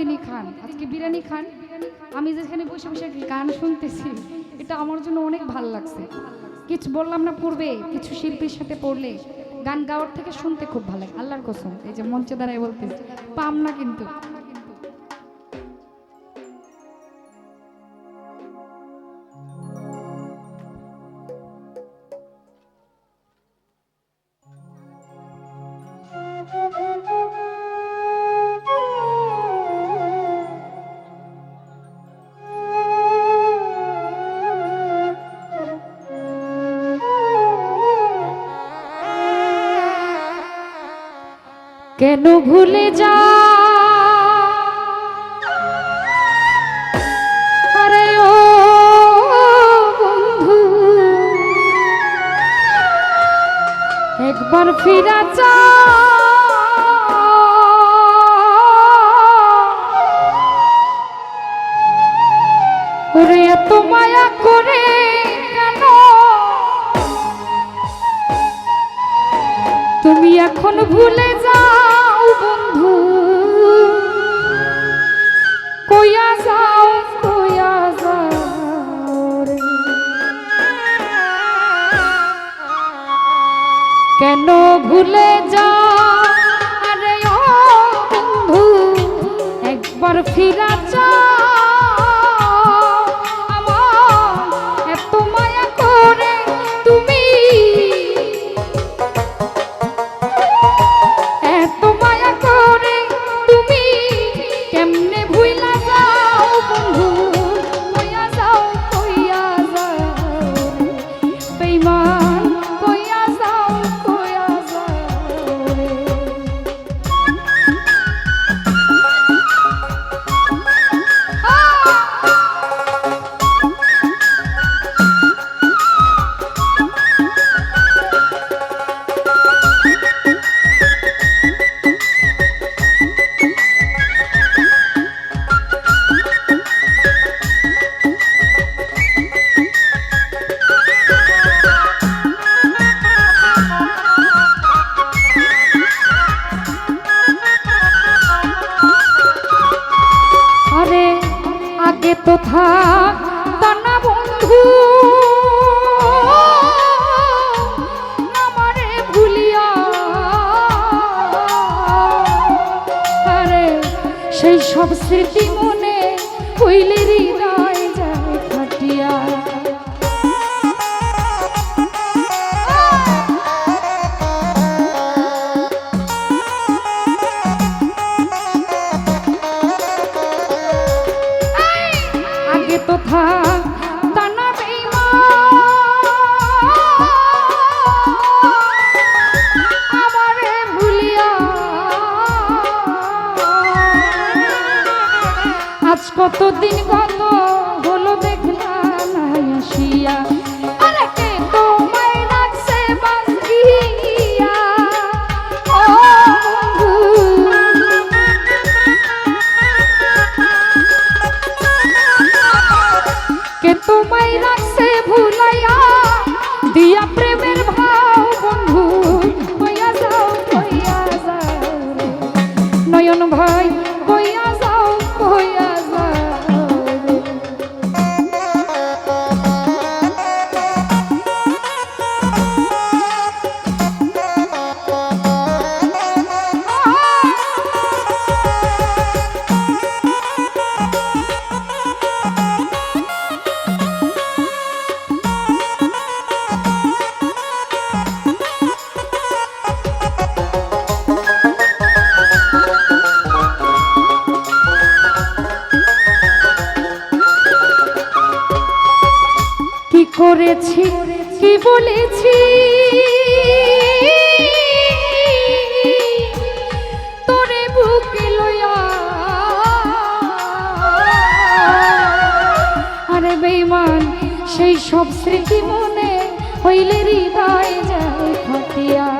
প্রতিদিনই খান, আজকে বিরিয়ানি খান। আমি যেখানে বসে বসে গান শুনতেছি, এটা আমার জন্য অনেক ভালো লাগছে। কিছু বললাম না পূর্বে কিছু শিল্পীর সাথে পড়লে গান গাওয়ার থেকে শুনতে খুব ভালো লাগে। আল্লাহর কসম, এই যে মঞ্চে দাঁড়ায় বলতেছি, পাম না কিন্তু। কেন ভুলে যা? আরে ও বন্ধু, একবার ফিরা চা ওরে এত মায়া করে তুমি এখন ভুলে যাও ভুলে যা। আরে ও বন্ধু একবার ফিরা যাও কতদিন কত হলো দেখলাম না আসিয়া। তোমায় রাখছে ভুলাইয়া? দিয়া প্রেমের ভাও বন্ধু। কইয়া যাও, কইয়া নয়ন ভাই, কইয়া যাও কইয়া যাও। করেছি কি বলেছি? আরে বেইমান সেই সব স্মৃতি মনে হইলে হৃদয় যায় ফাটিয়া।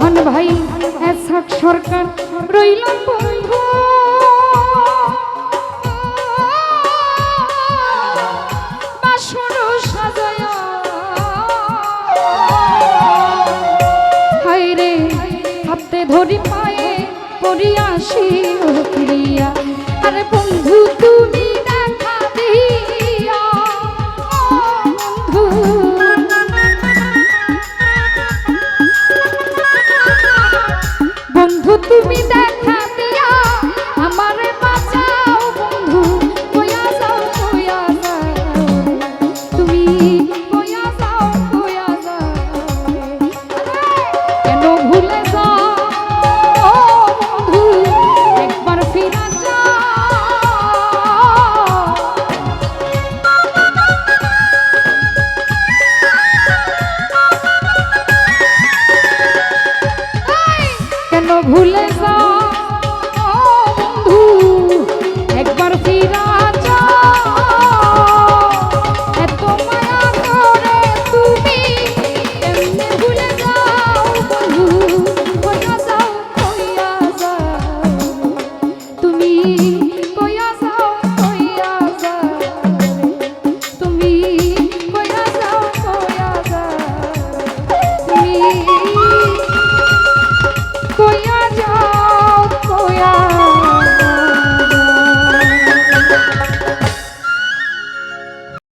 হন ভাই এসাক সরকার রইল বন্ধু। ধরি পায়ে পড়ি আসি।